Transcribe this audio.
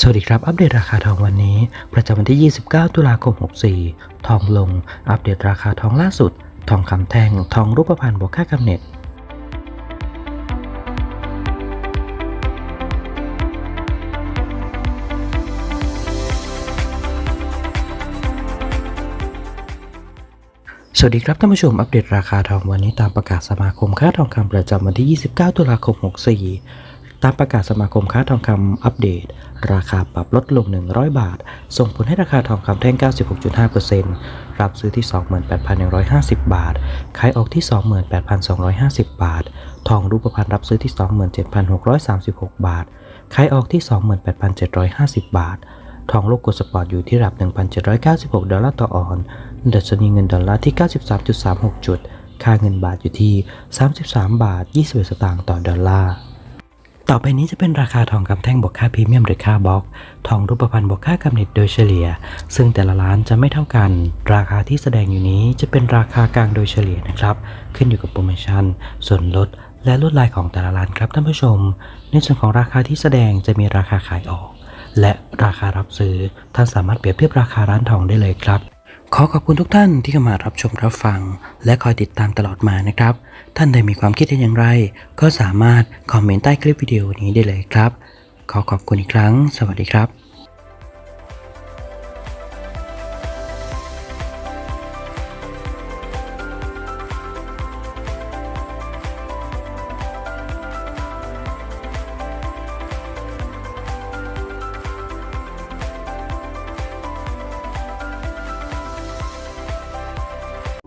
สวัสดีครับ อัปเดตราคาทองวันนี้ ประจำวันที่ 29 ตุลาคม 64 ทองลง อัปเดตราคาทองล่าสุด ทองคำแท่ง ทองรูปพรรณบวกค่ากำเนิดสวัสดีครับท่านผู้ชมอัปเดตราคาทองวันนี้ตามประกาศสมาคมค่าทองคำประจำวันที่ 29 ตุลาคม 64 ตามประกาศสมาคมค้าทองคำอัปเดต ราคาปรับลดลง 100 บาท ส่งผลให้ราคาทองคำแท่ง 96.5%รับซื้อที่ 28,150 บาท ขายออกที่ 28,250 บาท ทองรูปพรรณรับซื้อที่ 27,636 บาท ขายออกที่ 28,750 บาท ทองโลกกดสปอร์ตอยู่ที่ระดับ 1,796 ดอลลาร์ต่อออนดัชนีเงินดอลลาร์ที่ 93.36 จุด ค่าเงินบาทอยู่ที่ 33 บาท 21 สตางค์ต่อดอลลาร์ ต่อไปนี้จะเป็นราคาทองคำแท่งบวกค่าพรีเมียมหรือค่าบล็อก ทองรูปพรรณบวกค่ากำเนิดโดยเฉลี่ย ซึ่งแต่ละร้านจะไม่เท่ากัน ราคาที่แสดงอยู่นี้จะเป็นราคากลางโดยเฉลี่ยนะครับ ขึ้นอยู่กับโปรโมชั่น ส่วนลด และลดลายของแต่ละร้านครับท่านผู้ชม ในส่วนของราคาที่แสดงจะมีราคาขายออก และราคารับซื้อท่านสามารถเปรียบเทียบราคาร้านทองได้เลยครับ ขอขอบคุณทุกท่านที่เข้ามารับชมรับฟัง และคอยติดตามตลอดมานะครับ ท่านใดมีความคิดเห็นอย่างไร ก็สามารถคอมเมนต์ใต้คลิปวิดีโอนี้ได้เลยครับ ขอขอบคุณอีกครั้ง สวัสดีครับ